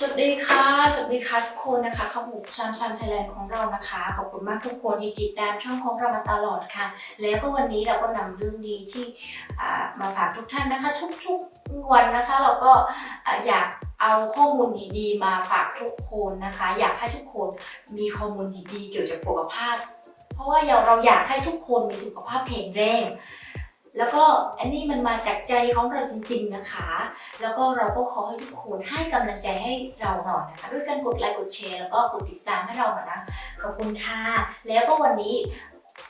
สวัสดีค่ะ สวัสดีค่ะทุกคนนะคะข้าวหมูซามซามไทยแลนด์ของเรานะคะ ขอบคุณมากทุกคนที่ติดตามช่องของเรามาตลอดค่ะ แล้วก็วันนี้เราก็นำเรื่องดีที่อ่ามาฝากทุกท่านนะคะ ทุกๆวันนะคะ เราก็อ่าอยากเอาข้อมูลดีๆ มาฝากทุกคนนะคะ อยากให้ทุกคนมีข้อมูลดีๆ เกี่ยวกับสุขภาพ เพราะว่าเราอยากให้ทุกคนมีสุขภาพแข็งแรง แล้วก็อันนี้มันมาจากใจของเราจริง ๆนะคะ แล้วก็เราก็ขอให้ทุกคนให้กำลังใจให้เราหน่อยนะคะ ด้วยการกดไลค์กดแชร์แล้วก็กดติดตามให้เราหน่อยนะขอบคุณค่ะแล้วก็วันนี้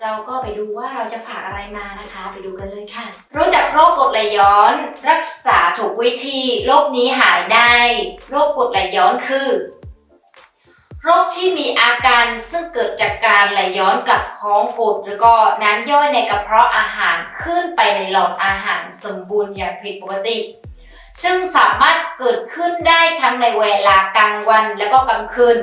เราก็ไปดูว่าเราจะฝาอะไรมานะคะ ไปดูกันเลยค่ะ รู้จักโรคกรดไหลย้อน รักษาถูกวิธีโรคนี้หายได้ โรคกรดไหลย้อนคือ โรคที่มีอาการซึ่งเกิดจากการไหลย้อนกับของกดแล้วก็น้ำย่อยในกระเพาะอาหารขึ้นไปในหลอดอาหารสมบูรณ์อย่างผิดปกติ ซึ่งสามารถเกิดขึ้นได้ทั้งในเวลากลางวันและก็กลางคืน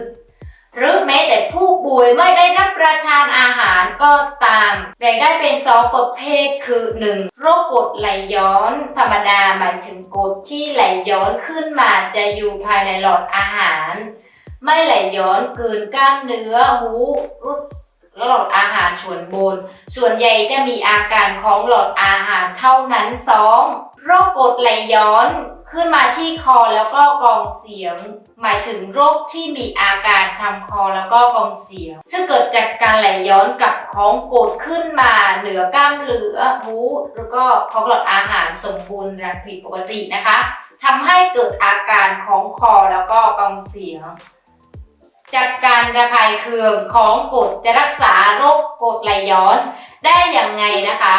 หรือแม้แต่ผู้ป่วยไม่ได้รับประทานอาหารก็ตามแบ่งได้เป็นสองประเภทคือ 1. โรคกดไหลย้อน ธรรมดาหมายถึงกดที่ไหลย้อนขึ้นมาจะอยู่ภายในหลอดอาหาร ไม่ไหลย้อนเกินกล้ามเนื้อหูรุดหลอดอาหารส่วนบน ส่วนใหญ่จะมีอาการของหลอดอาหารเท่านั้น 2. โรคกดไหลย้อนขึ้นมาที่คอแล้วก็กองเสียง หมายถึงโรคที่มีอาการทำคอแล้วก็กองเสียง ซึ่งเกิดจากการไหลย้อนกับของกดขึ้นมาเหนือกล้ามเนื้อหูแล้วก็ของหลอดอาหารสมบูรณ์และผิดปกตินะคะทำให้เกิดอาการของคอแล้วก็กองเสียง จากการระคายเคืองของกรดจะรักษาโรคกรดไหลย้อน ได้อย่างไงนะคะ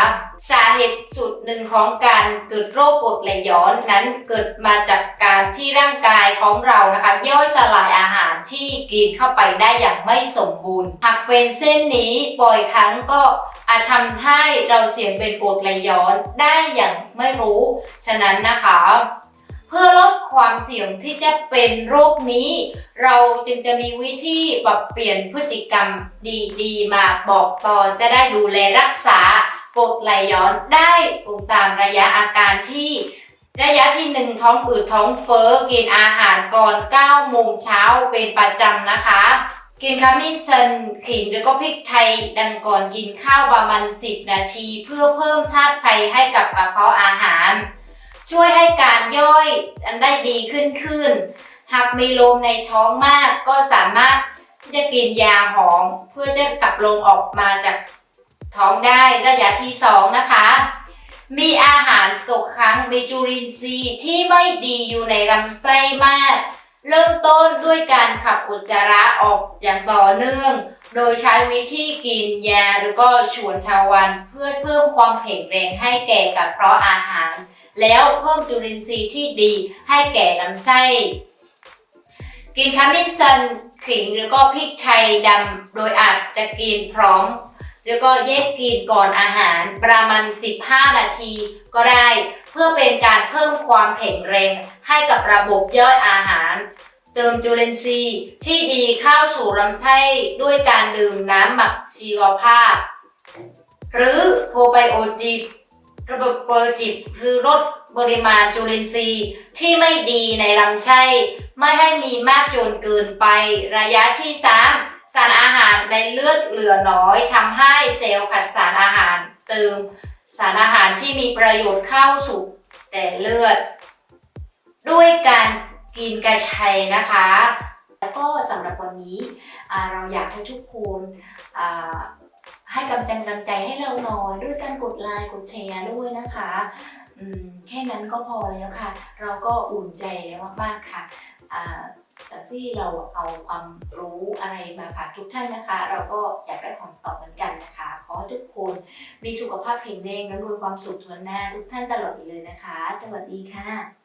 สาเหตุสุดหนึ่งของการเกิดโรคกรดไหลย้อนนั้นเกิดมาจากการที่ร่างกายของเรานะคะ ย่อยสลายอาหารที่กินเข้าไปได้อย่างไม่สมบูรณ์หากเป็นเส้นนี้บ่อยครั้งก็อาจทำให้เราเสี่ยงเป็นกรดไหลย้อนได้อย่างไม่รู้ ฉะนั้นนะคะ พื่อลดความเสี่ยงที่จะเป็นโรคนี้ เราจึงจะมีวิธีปรับเปลี่ยนพฤติกรรมดีๆ มาบอกต่อจะได้ดูแลรักษากดไหลย้อนได้ตามระยะอาการที่ ระยะที่หนึ่งท้องอืดท้องเฟ้อกินอาหารก่อน 9 โมงเช้าเป็นประจำนะคะ กินขมิ้นชันขิงหรือก็พริกไทย ดังก่อนกินข้าวประมาณ 10 นาที เพื่อเพิ่มชาติไฟให้กับกระเพาะอาหาร ช่วยให้การย่อยอันได้ดีขึ้นขึ้น หากมีลมในท้องมากก็สามารถที่จะกินยาหอม เพื่อจะกลับลมออกมาจากท้องได้ระยะที่สองนะคะ มีอาหารตกค้างมีจุลินทรีย์ที่ไม่ดีอยู่ในลำไส้มาก เริ่มต้นด้วยการขับอุจจาระออกอย่างต่อเนื่อง โดยใช้วิธีกินยาหรือก็ชวนชาวันเพื่อเพิ่มความแข็งแรงให้แก่กระเพาะอาหาร แล้วเพิ่มจุลินทรีย์ที่ดีให้แก่ลำไส้ กินขมิ้นชันขิงหรือก็พริกไทยดำโดยอาจจะกินพร้อม แล้วก็แยกกินก่อนอาหารประมาณ 15 นาที ก็ได้ เพื่อเป็นการเพิ่มความแข็งแรงให้กับระบบย่อยอาหาร เติมจุลินทรีย์ที่ดีเข้าสู่ลำไส้ด้วยการดื่มน้ำหมักชีวภาพ หรือโปรไบโอติกระบบโปรจิตหรือลดปริมาณจุลินทรีย์ที่ไม่ดีในลำไส้ไม่ให้มีมากจนเกินไประยะที่ 3 สารอาหารในเลือดเหลือน้อยทำให้เซลล์ขัดสารอาหารเติมสารอาหารที่มีประโยชน์เข้าสู่แต่เลือด ด้วยการกินกระชัยนะคะ แล้วก็สำหรับวันนี้เราอยากให้ทุกคนให้กำลังใจให้เราหน่อยด้วยการกดไลค์กดแชร์ด้วยนะคะแค่นั้นก็พอแล้วค่ะ เราก็อุ่นใจแล้วมากๆค่ะ จากที่เราเอาความรู้อะไรมาฝากทุกท่านนะคะ เราก็อยากได้คำตอบเหมือนกันนะคะ ขอให้ทุกคนมีสุขภาพแข็งแรงและรวยความสุขทวนหน้าทุกท่านตลอดไปเลยนะคะ สวัสดีค่ะ